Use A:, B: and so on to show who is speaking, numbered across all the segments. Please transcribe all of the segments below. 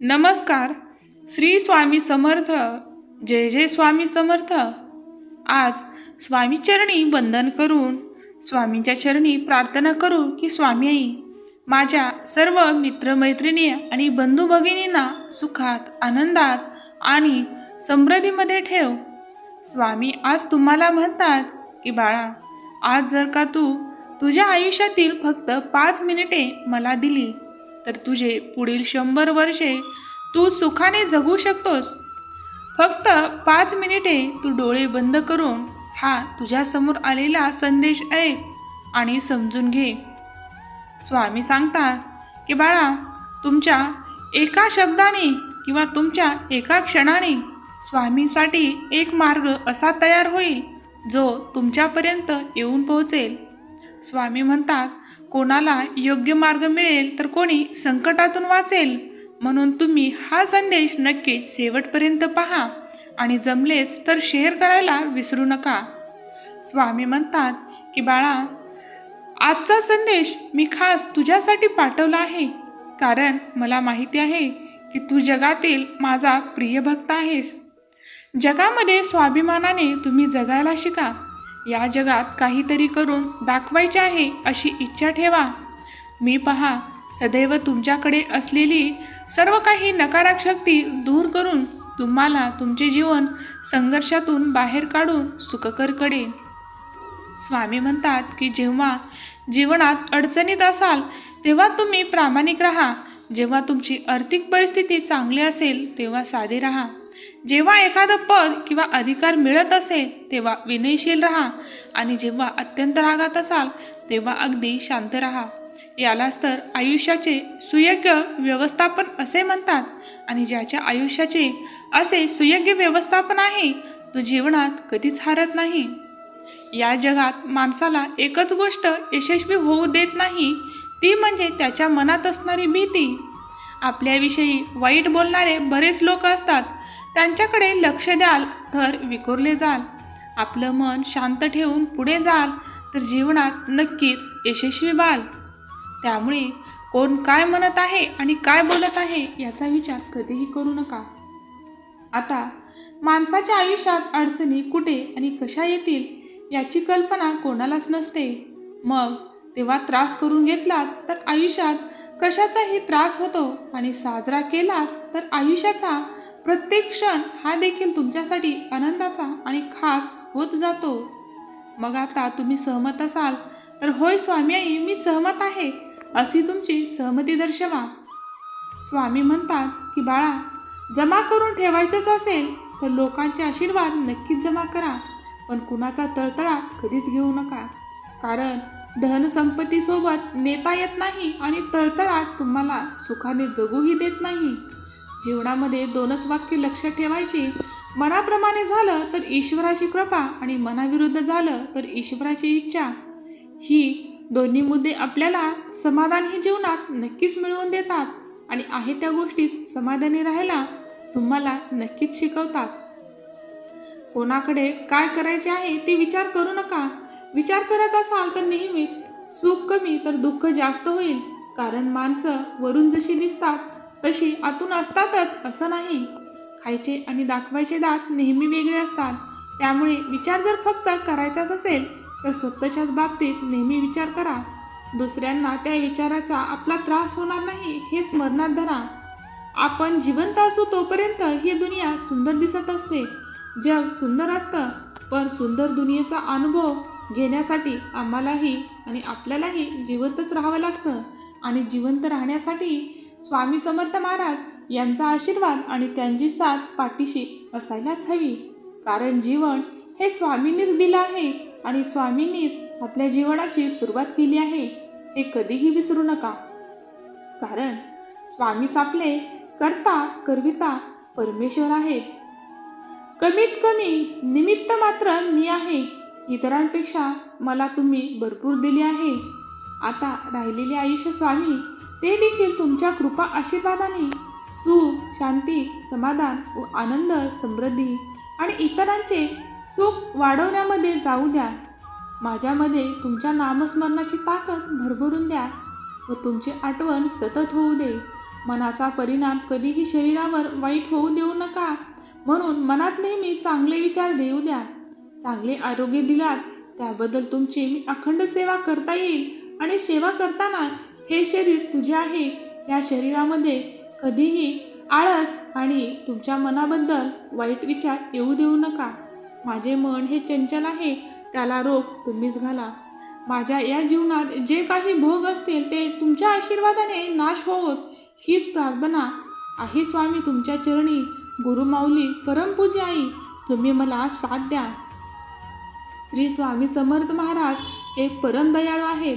A: नमस्कार. श्री स्वामी समर्थ. जय जय स्वामी समर्थ. आज स्वामी चरणी वंदन करून स्वामींच्या चरणी प्रार्थना करू की स्वामी आई माझ्या सर्व मित्रमैत्रिणी आणि बंधू भगिनींना सुखात आनंदात आणि समृद्धीमध्ये ठेव. स्वामी आज तुम्हाला म्हणतात की बाळा आज जर का तू तुझ्या आयुष्यातील फक्त पाच मिनिटे मला दिली तर तुझे पुढील शंभर वर्षे तू सुखाने जगू शकतोस. फक्त पाच मिनिटे तू डोळे बंद करून हा तुझ्यासमोर आलेला संदेश ऐक आणि समजून घे. स्वामी सांगतात की बाळा तुमच्या एका शब्दाने किंवा तुमच्या एका क्षणाने स्वामींसाठी एक मार्ग असा तयार होईल जो तुमच्यापर्यंत येऊन पोहोचेल. स्वामी म्हणतात कोणाला योग्य मार्ग मिळेल तर कोणी संकटातून वाचेल. म्हणून तुम्ही हा संदेश नक्कीच शेवटपर्यंत पहा आणि जमलेच तर शेअर करायला विसरू नका. स्वामी म्हणतात की बाळा आजचा संदेश मी खास तुझ्यासाठी पाठवला आहे. कारण मला माहिती आहे की तू जगातील माझा प्रिय भक्त आहेस. जगामध्ये स्वाभिमानाने तुम्ही जगायला शिका. या जगात काहीतरी करून दाखवायचे आहे अशी इच्छा ठेवा. मी पहा सदैव तुमच्याकडे असलेली सर्व काही नकारात्मक शक्ती दूर करून तुम्हाला तुमचे जीवन संघर्षातून बाहेर काढून सुखकर करेन. स्वामी म्हणतात की जेव्हा जीवनात अडचणीत असाल तेव्हा तुम्ही प्रामाणिक राहा. जेव्हा तुमची आर्थिक परिस्थिती चांगली असेल तेव्हा साधे राहा. जेव्हा एखादं पद किंवा अधिकार मिळत असेल तेव्हा विनयशील राहा आणि जेव्हा अत्यंत रागात असाल तेव्हा अगदी शांत राहा. यालाच तर आयुष्याचे सुयोग्य व्यवस्थापन असे म्हणतात आणि ज्याच्या आयुष्याचे असे सुयोग्य व्यवस्थापन आहे तो जीवनात कधीच हारत नाही. या जगात माणसाला एकच गोष्ट यशस्वी होऊ देत नाही ती म्हणजे त्याच्या मनात असणारी भीती. आपल्याविषयी वाईट बोलणारे बरेच लोक असतात त्यांच्याकडे लक्ष द्याल तर विखुरले जाल. आपलं मन शांत ठेवून पुढे जाल तर जीवनात नक्कीच यशस्वी व्हाल. त्यामुळे कोण काय म्हणत आहे आणि काय बोलत आहे याचा विचार कधीही करू नका. आता माणसाच्या आयुष्यात अडचणी कुठे आणि कशा येतील याची कल्पना कोणालाच नसते. मग तेव्हा त्रास करून घेतलात तर आयुष्यात कशाचाही त्रास होतो आणि साजरा केला तर आयुष्याचा प्रत्येक क्षण हा देखील तुमच्यासाठी आनंदाचा आणि खास होत जातो. मग आता तुम्ही सहमत असाल तर होय स्वामी आई मी सहमत आहे अशी तुमची सहमती दर्शवा. स्वामी म्हणतात की बाळा जमा करून ठेवायचंच असेल तर लोकांचे आशीर्वाद नक्कीच जमा करा पण कुणाचा तळतळा कधीच घेऊ नका. कारण धनसंपत्तीसोबत नेता येत नाही आणि तळतळाट तुम्हाला सुखाने जगूही देत नाही. जीवनामध्ये दोनच वाक्य लक्षात ठेवायची. मनाप्रमाणे झालं तर ईश्वराची कृपा आणि मनाविरुद्ध झालं तर ईश्वराची इच्छा. ही दोन्ही मुद्दे आपल्याला समाधान ही जीवनात नक्कीच मिळवून देतात आणि आहे त्या गोष्टीत समाधानी राहायला तुम्हाला नक्कीच शिकवतात. कोणाकडे काय करायचे आहे ते विचार करू नका. विचार करत असाल तर नेहमी सुख कमी तर दुःख जास्त होईल. कारण माणसं वरून जशी दिसतात तशी आतून असतातच असं नाही. खायचे आणि दाखवायचे दात नेहमी वेगळे असतात. त्यामुळे विचार जर फक्त करायचाच असेल तर स्वतःच्याच बाबतीत नेहमी विचार करा. दुसऱ्यांना त्या विचाराचा आपला त्रास होणार नाही हे स्मरणात धरा. आपण जिवंत असू तोपर्यंत ही दुनिया सुंदर दिसत असते. जग सुंदर असतं पण सुंदर दुनियेचा अनुभव घेण्यासाठी आम्हालाही आणि आपल्यालाही जिवंतच राहावं लागतं. आणि जिवंत राहण्यासाठी स्वामी समर्थ महाराज यांचा आशीर्वाद आणि त्यांची साथ पाठीशी असायलाच हवी. कारण जीवन हे स्वामींनीच दिलं आहे आणि स्वामींनीच आपल्या जीवनाची सुरुवात केली आहे हे कधीही विसरू नका. कारण स्वामीच आपले करता करविता परमेश्वर आहेत. कमीत कमी निमित्त मात्र मी आहे. इतरांपेक्षा मला तुम्ही भरपूर दिली आहे. आता राहिलेले आयुष्य स्वामी ते देखील तुमच्या कृपा आशीर्वादाने. सुख शांती समाधान व आनंद समृद्धी आणि इतरांचे सुख वाढवण्यामध्ये जाऊ द्या. माझ्यामध्ये तुमच्या नामस्मरणाची ताकद भरभरून द्या व तुमची आठवण सतत होऊ दे. मनाचा परिणाम कधीही शरीरावर वाईट होऊ देऊ नका म्हणून मनात नेहमी चांगले विचार देऊ द्या. चांगले आरोग्य दिलात त्याबद्दल तुमची मी अखंड सेवा करता येईल. आणि सेवा करताना हे शरीर तुझे आहे या शरीरामध्ये कधीही आळस आणि तुमच्या मनाबद्दल वाईट विचार येऊ देऊ नका. माझे मन हे चंचल आहे त्याला रोग तुम्हीच घाला. माझ्या या जीवनात जे काही भोग असतील ते तुमच्या आशीर्वादाने नाश होत हीच प्रार्थना आहे स्वामी तुमच्या चरणी. गुरुमाऊली परमपूजी आई तुम्ही मला साथ द्या. श्री स्वामी समर्थ महाराज हे परम दयाळू आहेत.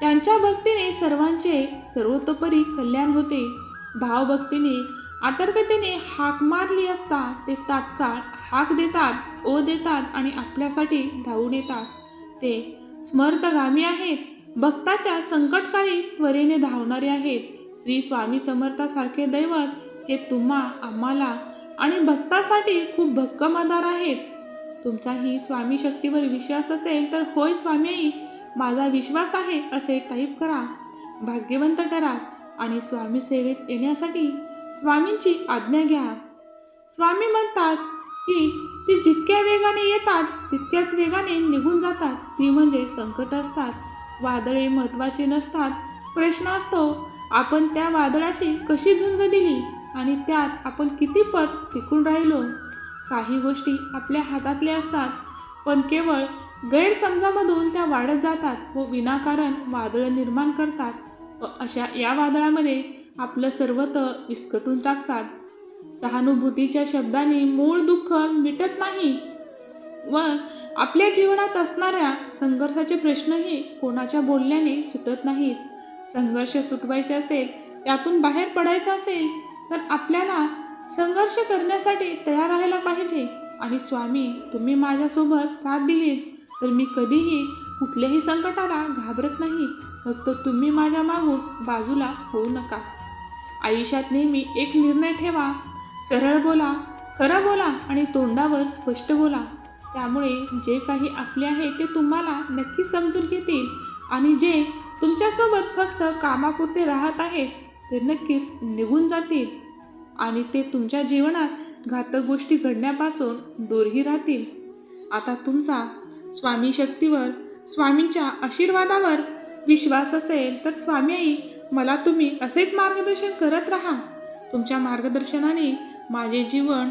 A: त्यांच्या भक्तीने सर्वांचे सर्वतोपरी कल्याण होते. भावभक्तीने आतर्कतेने हाक मारली असता ते तात्काळ हाक देतात ओ देतात आणि आपल्यासाठी धावून येतात. ते स्मर्थगामी आहेत. भक्ताच्या संकटकाळी त्वरेने धावणारे आहेत. श्री स्वामी समर्थासारखे दैवत हे तुम्हा आम्हाला आणि भक्तासाठी खूप भक्कम आधार आहेत. तुमचाही स्वामी शक्तीवर विश्वास असेल तर होय स्वामी माझा विश्वास आहे असे टाईप करा. भाग्यवंत ठरा आणि स्वामी सेवेत येण्यासाठी स्वामींची आज्ञा घ्या. स्वामी म्हणतात की ती जितक्या वेगाने येतात तितक्याच वेगाने निघून जातात. ती म्हणजे संकट असतात. वादळे महत्त्वाची नसतात. प्रश्न असतो आपण त्या वादळाशी कशी झुंज दिली आणि त्यात आपण किती पद टिकून राहिलो? काही गोष्टी आपल्या हातातल्या असतात पण केवळ गैरसमजामधून त्या वाढत जातात व विनाकारण वादळं निर्माण करतात. व अशा या वादळामध्ये आपलं सर्वत्र विस्कटून टाकतात. सहानुभूतीच्या शब्दाने मूळ दुःख मिटत नाही. व आपल्या जीवनात असणाऱ्या संघर्षाचे प्रश्नही कोणाच्या बोलण्याने सुटत नाहीत. संघर्ष सुटवायचे असेल त्यातून बाहेर पडायचं असेल तर आपल्याला संघर्ष करण्यासाठी तयार राहायला पाहिजे. आणि स्वामी तुम्ही माझ्यासोबत साथ दिलीत. तर मी कधीही कुठल्याही संकटाला घाबरत नाही. फक्त तुम्ही माझ्या मागून बाजूला होऊ नका. आयुष्यात नेहमी एक निर्णय ठेवा. सरळ बोला खरं बोला आणि तोंडावर स्पष्ट बोला. त्यामुळे जे काही आपले आहे ते तुम्हाला नक्की समजून घेतील आणि जे तुमच्यासोबत फक्त कामापुरते राहत आहेत ते नक्कीच निघून जातील आणि ते तुमच्या जीवनात घातक गोष्टी घडण्यापासून दूरही राहतील. आता तुमचा स्वामी शक्तीवर स्वामींच्या आशीर्वादावर विश्वास असेल तर स्वामी आई मला तुम्ही असेच मार्गदर्शन करत राहा. तुमच्या मार्गदर्शनाने माझे जीवन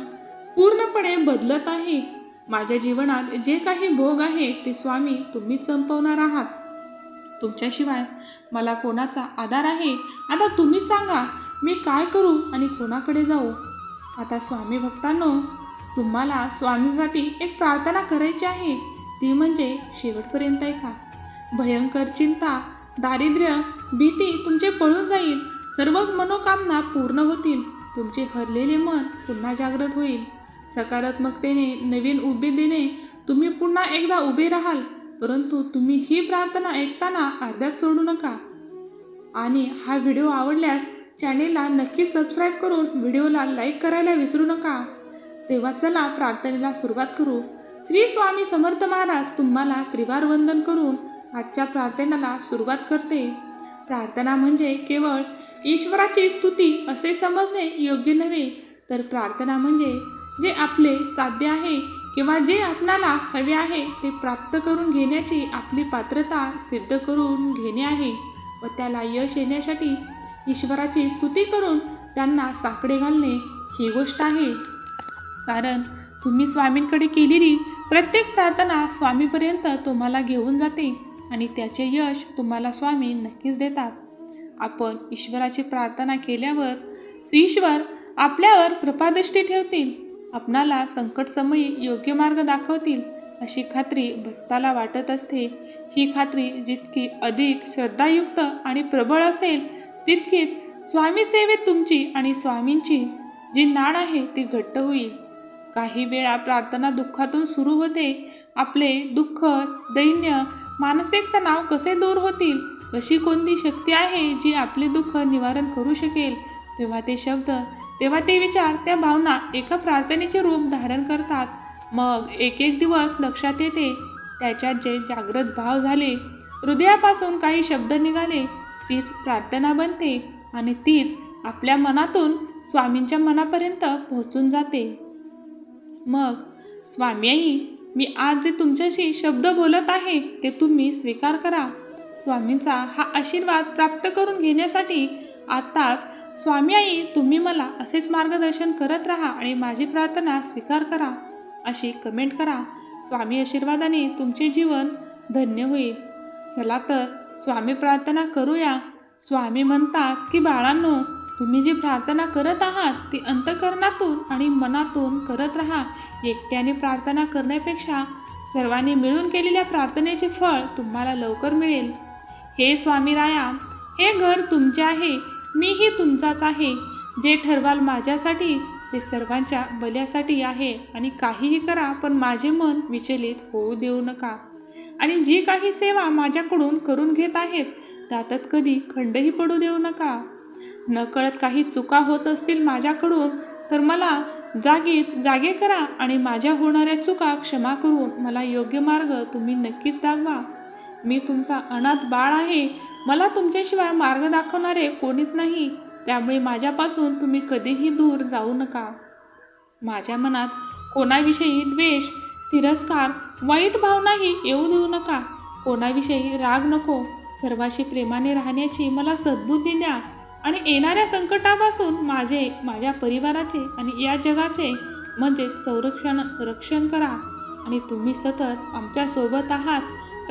A: पूर्णपणे बदलत आहे. माझ्या जीवनात जे काही भोग आहे ते स्वामी तुम्ही संपवणार आहात. तुमच्याशिवाय मला कोणाचा आधार आहे आता तुम्हीच सांगा मी काय करू आणि कोणाकडे जाऊ? आता स्वामी भक्तांनो तुम्हाला स्वामींसाठी एक प्रार्थना करायची आहे. ती म्हणजे शेवटपर्यंत ऐका. भयंकर चिंता दारिद्र्य भीती तुमचे पळून जाईल. सर्व मनोकामना पूर्ण होतील. तुमचे हरलेले मन पुन्हा जागृत होईल. सकारात्मकतेने नवीन उभे देणे तुम्ही पुन्हा एकदा उभे राहाल. परंतु तुम्ही ही प्रार्थना ऐकताना अर्ध्यात सोडू नका. आणि हा व्हिडिओ आवडल्यास चॅनेलला नक्की सबस्क्राईब करून व्हिडिओला लाईक करायला विसरू नका. तेव्हा चला प्रार्थनेला सुरुवात करू. श्री स्वामी समर्थ महाराज तुम्हाला त्रिवार वंदन करून आजच्या प्रार्थनेला सुरुवात करते. प्रार्थना म्हणजे केवळ ईश्वराची स्तुती असे समजणे योग्य नव्हे तर प्रार्थना म्हणजे जे आपले साध्य आहे किंवा जे आपणाला हवे आहे ते प्राप्त करून घेण्याची आपली पात्रता सिद्ध करून घेणे आहे व त्याला यश येण्यासाठी ईश्वराची स्तुती करून त्यांना साकडे घालणे ही गोष्ट आहे. कारण तुम्ही स्वामींकडे केलेली प्रत्येक प्रार्थना स्वामीपर्यंत तुम्हाला घेऊन जाते आणि त्याचे यश तुम्हाला स्वामी नक्कीच देतात. आपण ईश्वराची प्रार्थना केल्यावर ईश्वर आपल्यावर कृपादृष्टी ठेवतील आपणाला संकटसमयी योग्य मार्ग दाखवतील अशी खात्री भक्ताला वाटत असते. ही खात्री जितकी अधिक श्रद्धायुक्त आणि प्रबळ असेल तितकीच स्वामी सेवेत तुमची आणि स्वामींची जी नाण आहे ती घट्ट होईल. काही वेळा प्रार्थना दुःखातून सुरू होते. आपले दुःख दैन्य मानसिक तणाव कसे दूर होतील? अशी कोणती शक्ती आहे जी आपले दुःख निवारण करू शकेल? तेव्हा ते शब्द तेव्हा ते विचार त्या भावना एका प्रार्थनेचे रूप धारण करतात. मग एक एक दिवस लक्षात येते. त्याच्यात जे जागृत भाव झाले हृदयापासून काही शब्द निघाले तीच प्रार्थना बनते आणि तीच आपल्या मनातून स्वामींच्या मनापर्यंत पोहोचून जाते. मग स्वामी आई मी आज जे तुमच्याशी शब्द बोलत आहे ते तुम्ही स्वीकार करा. स्वामींचा हा आशीर्वाद प्राप्त करून घेण्यासाठी आत्ताच स्वामी आई तुम्ही मला असेच मार्गदर्शन करत राहा आणि माझी प्रार्थना स्वीकार करा. अशी कमेंट करा. स्वामी आशीर्वादाने तुमचे जीवन धन्य होईल. चला तर स्वामी प्रार्थना करूया. स्वामी म्हणतात की बाळांनो तुम्ही जी प्रार्थना करत आहात ती अंतकरणातून आणि मनातून करत राहा. एकट्याने प्रार्थना करण्यापेक्षा सर्वांनी मिळून केलेल्या प्रार्थनेचे फळ तुम्हाला लवकर मिळेल. हे स्वामी राया हे घर तुमचे आहे मीही तुमचाच आहे. जे ठरवाल माझ्यासाठी ते सर्वांच्या भल्यासाठी आहे आणि काहीही करा पण माझे मन विचलित होऊ देऊ नका. आणि जी काही सेवा माझ्याकडून करून घेत आहेत त्यातच कधी खंडही पडू देऊ नका. नकळत काही चुका होत असतील माझ्याकडून तर मला जागीत जागे करा आणि माझ्या होणाऱ्या चुका क्षमा करून मला योग्य मार्ग तुम्ही नक्कीच दाखवा. मी तुमचा अनाथ बाळ आहे. मला तुमच्याशिवाय मार्ग दाखवणारे कोणीच नाही. त्यामुळे माझ्यापासून तुम्ही कधीही दूर जाऊ नका. माझ्या मनात कोणाविषयी द्वेष तिरस्कार वाईट भावनाही येऊ देऊ नका. कोणाविषयी राग नको. सर्वाशी प्रेमाने राहण्याची मला सद्बुद्धी द्या. आणि येणाऱ्या संकटापासून माझे माझ्या परिवाराचे आणि या जगाचे म्हणजे संरक्षण रक्षण करा. आणि तुम्ही सतत आमच्यासोबत आहात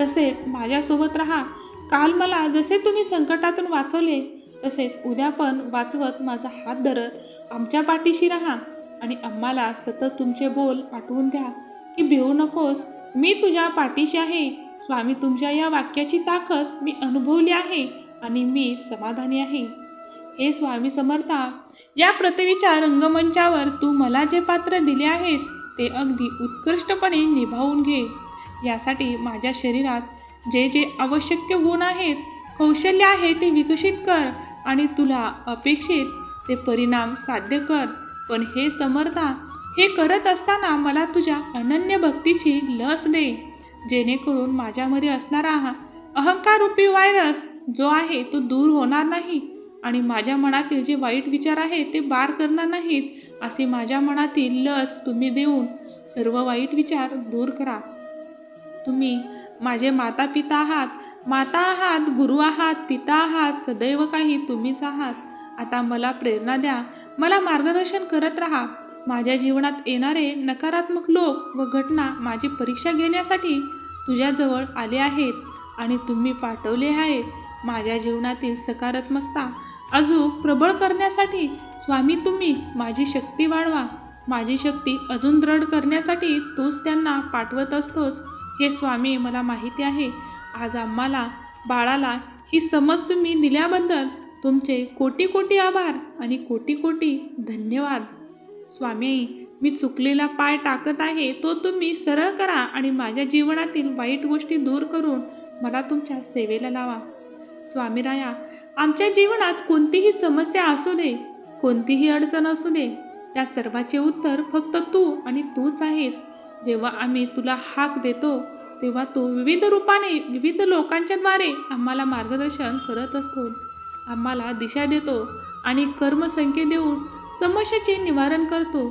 A: तसेच माझ्यासोबत राहा. काल मला जसे तुम्ही संकटातून वाचवले तसेच उद्या पण वाचवत माझा हात धरत आमच्या पाठीशी राहा. आणि आम्हाला सतत तुमचे बोल आठवून द्या की भिवू नकोस मी तुझ्या पाठीशी आहे. स्वामी तुमच्या या वाक्याची ताकद मी अनुभवली आहे आणि मी समाधानी आहे. हे स्वामी समर्था या पृथ्वीच्या रंगमंचावर तू मला जे पात्र दिले आहेस ते अगदी उत्कृष्टपणे निभावून घे. यासाठी माझ्या शरीरात जे जे आवश्यक गुण आहेत कौशल्य आहे ते विकसित कर आणि तुला अपेक्षित ते परिणाम साध्य कर. पण हे समर्था हे करत असताना मला तुझ्या अनन्य भक्तीची लस दे. जेणेकरून माझ्यामध्ये असणारा हा अहंकाररूपी व्हायरस जो आहे तो दूर होणार नाही. आणि माझ्या मनातील जे वाईट विचार आहेत ते बार करणार नाहीत असे माझ्या मनातील लस तुम्ही देऊन सर्व वाईट विचार दूर करा. तुम्ही माझे माता पिता आहात. माता आहात गुरु आहात पिता आहात सदैव काही तुम्हीच आहात. आता मला प्रेरणा द्या. मला मार्गदर्शन करत राहा. माझ्या जीवनात येणारे नकारात्मक लोक व घटना माझी परीक्षा घेण्यासाठी तुझ्याजवळ आले आहेत आणि तुम्ही पाठवले आहेत. माझ्या जीवनातील सकारात्मकता अजून प्रबळ करण्यासाठी स्वामी तुम्ही माझी शक्ती वाढवा. माझी शक्ती अजून दृढ करण्यासाठी तूच त्यांना पाठवत असतोस हे स्वामी मला माहिती आहे. आज आम्हाला बाळाला ही समज तुम्ही दिल्याबद्दल तुमचे कोटी कोटी आभार आणि कोटी कोटी धन्यवाद. स्वामी मी चुकलेला पाय टाकत आहे तो तुम्ही सरळ करा आणि माझ्या जीवनातील वाईट गोष्टी दूर करून मला तुमच्या सेवेला लावा. स्वामीराया आमच्या जीवनात कोणतीही समस्या असू दे कोणतीही अडचण असू दे त्या सर्वाचे उत्तर फक्त तू आणि तूच आहेस. जेव्हा आम्ही तुला हाक देतो तेव्हा तू विविध रूपाने विविध लोकांच्याद्वारे आम्हाला मार्गदर्शन करत असतो. आम्हाला दिशा देतो आणि कर्मसंख्ये देऊन समस्येचे निवारण करतो.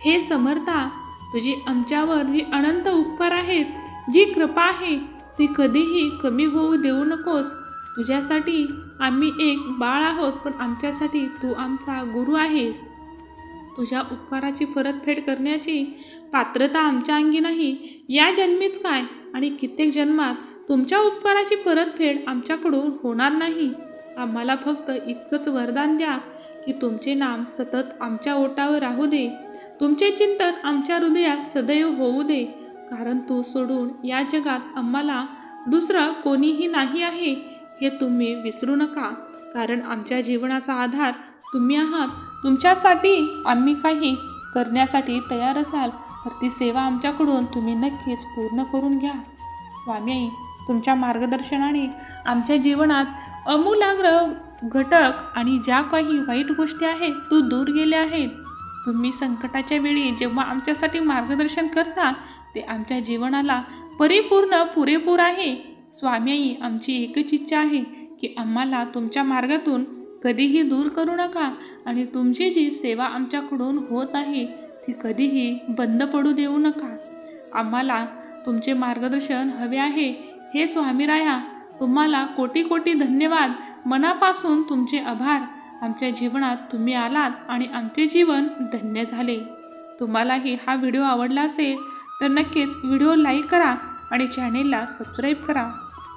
A: हे समर्था तुझी आमच्यावर जी अनंत उपकार आहेत जी कृपा आहे ती कधीही कमी होऊ देऊ नकोस. तुझ्यासाठी आम्ही एक बाळ आहोत पण आमच्यासाठी तू आमचा गुरु आहेस. तुझ्या उपकाराची परतफेड करण्याची पात्रता आमच्या अंगी नाही. या जन्मीच काय? आणि कित्येक जन्मात तुमच्या उपकाराची परतफेड आमच्याकडून होणार नाही. आम्हाला फक्त इतकंच वरदान द्या की तुमचे नाम सतत आमच्या ओटावर राहू दे. तुमचे चिंतन आमच्या हृदयात सदैव होऊ दे. कारण तू सोडून या जगात आम्हाला दुसरं कोणीही नाही आहे. हे तुम्ही विसरू नका. कारण आमच्या जीवनाचा आधार तुम्ही आहात. तुमच्यासाठी आम्ही काही करण्यासाठी तयार असाल तर ती सेवा आमच्याकडून तुम्ही नक्कीच पूर्ण करून घ्या. स्वामी तुमच्या मार्गदर्शनाने आमच्या जीवनात अमूलाग्र घटक आणि ज्या काही वाईट गोष्टी आहेत तू दूर गेल्या आहेत. तुम्ही संकटाच्या वेळी जेव्हा आमच्यासाठी मार्गदर्शन करता ते आमच्या जीवनाला परिपूर्ण पुरेपूर आहे. स्वामी आमची एकच इच्छा आहे की आम्हाला तुमच्या मार्गातून कधीही दूर करू नका आणि तुमची जी सेवा आमच्याकडून होत आहे ती कधीही बंद पडू देऊ नका. आम्हाला तुमचे मार्गदर्शन हवे आहे. हे स्वामीराया तुम्हाला कोटी कोटी धन्यवाद. मनापासून तुमचे आभार. आमच्या जीवनात तुम्ही आलात आणि आमचे जीवन धन्य झाले. तुम्हालाही हा व्हिडिओ आवडला असेल तर नक्कीच व्हिडिओ लाईक करा आणि चॅनेलला सबस्क्राईब करा.